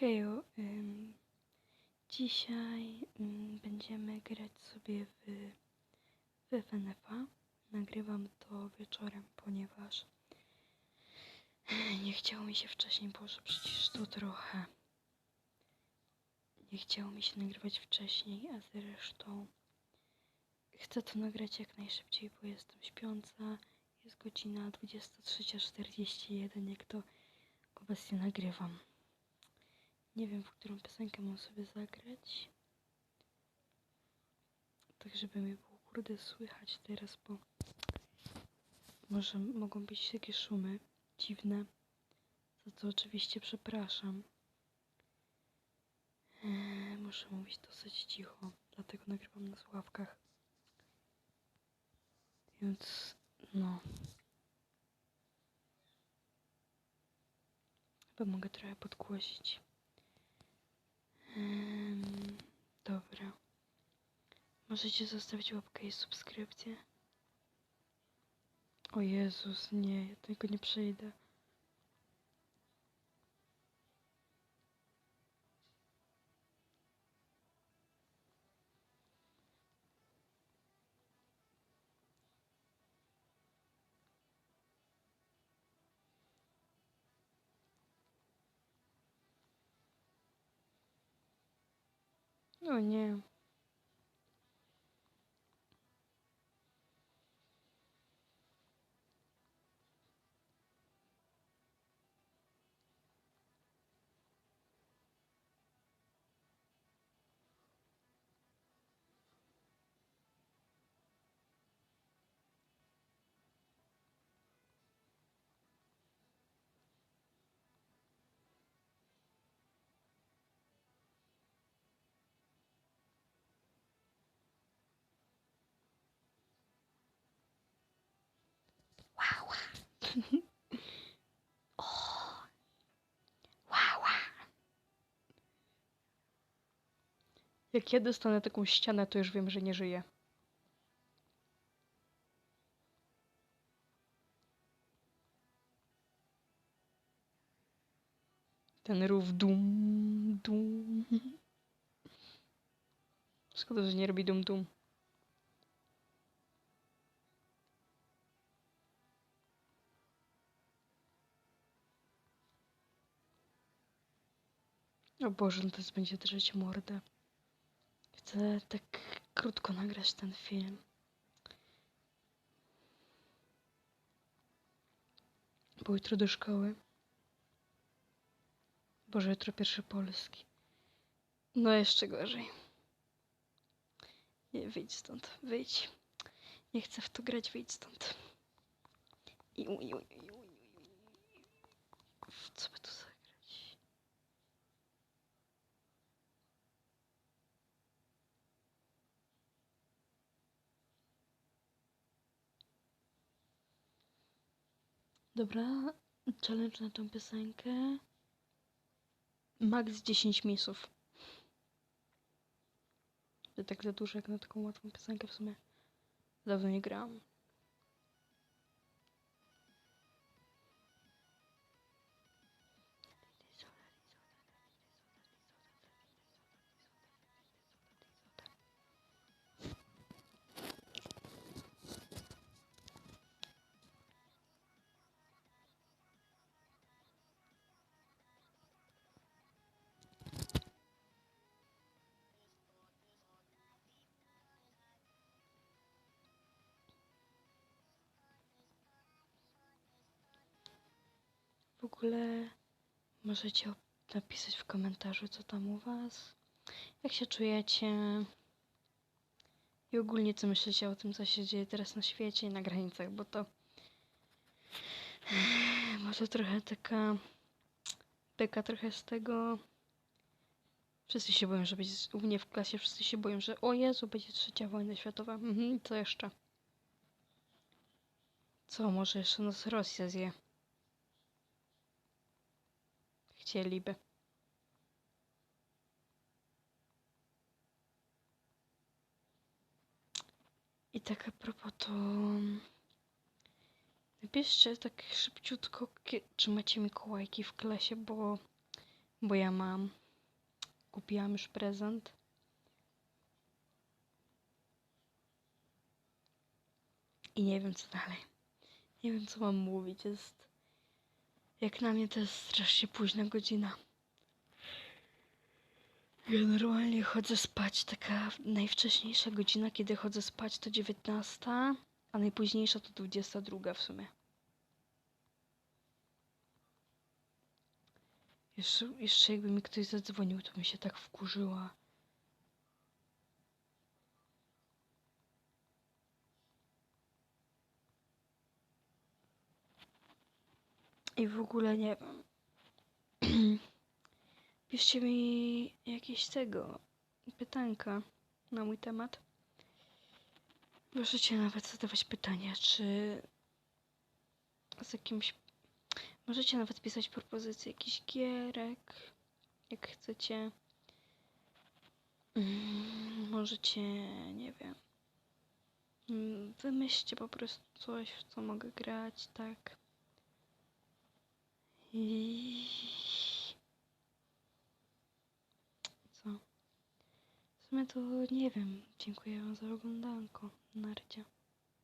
Hejo, ym, dzisiaj ym, będziemy grać sobie w, w FNF-a. Nagrywam to wieczorem, ponieważ nie chciało mi się wcześniej, Boże, przecież to trochę. Nie chciało mi się nagrywać wcześniej, a zresztą chcę to nagrać jak najszybciej, bo jestem śpiąca. Jest godzina 23.41, jak to obecnie nagrywam. Nie wiem, w którą piosenkę mam sobie zagrać. Tak, żeby mnie było kurde słychać teraz, bo może mogą być takie szumy dziwne. Za to oczywiście przepraszam. Eee, muszę mówić dosyć cicho, dlatego nagrywam na słuchawkach. Więc no. Chyba mogę trochę podgłosić. Em, dobra. Możecie zostawić łapkę i subskrypcję. O Jezus, nie, ja tego nie przejdę. O nie. Jak ja dostanę taką ścianę, to już wiem, że nie żyję. Ten rów dum, dum. Szkoda, że nie robi dum, dum. O Boże, no to będzie drzeć mordę. Chcę tak krótko nagrać ten film. Bo jutro do szkoły. Boże, jutro pierwszy polski. No jeszcze gorzej. Nie, wyjdź stąd, wyjdź. Nie chcę w to grać, wyjdź stąd. I, i, i, i, i. Co Dobra, challenge na tą piosenkę. Max 10 misów. To tak za dużo jak na taką łatwą piosenkę w sumie. Dawno nie grałam. W ogóle możecie napisać w komentarzu, co tam u Was, jak się czujecie i ogólnie co myślicie o tym, co się dzieje teraz na świecie i na granicach, bo to może trochę taka beka trochę z tego. Wszyscy się boją, że będzie u mnie w klasie, wszyscy się boją, że o Jezu, będzie trzecia wojna światowa. Mhm, co jeszcze? Co, może jeszcze nas Rosja zje? Chcieliby. I tak a propos to... Napiszcie tak szybciutko, czy macie Mikołajki w klasie, bo Bo ja mam. Kupiłam już prezent. I nie wiem co dalej. Nie wiem co mam mówić. Jest. Jak na mnie to jest strasznie późna godzina. Ja normalnie chodzę spać. Taka najwcześniejsza godzina, kiedy chodzę spać to 19, a najpóźniejsza to 22 w sumie. Jeszcze, jeszcze jakby mi ktoś zadzwonił, to bym się tak wkurzyła. I w ogóle nie wiem. Piszcie mi jakieś tego pytanka na mój temat. Możecie nawet zadawać pytania, czy z jakimś. Możecie nawet pisać propozycje jakichś gierek, jak chcecie. Mm, Możecie, nie wiem. Mm, Wymyślcie po prostu coś, w co mogę grać, tak. Co? W sumie to nie wiem. Dziękuję wam za oglądanko. Narcia.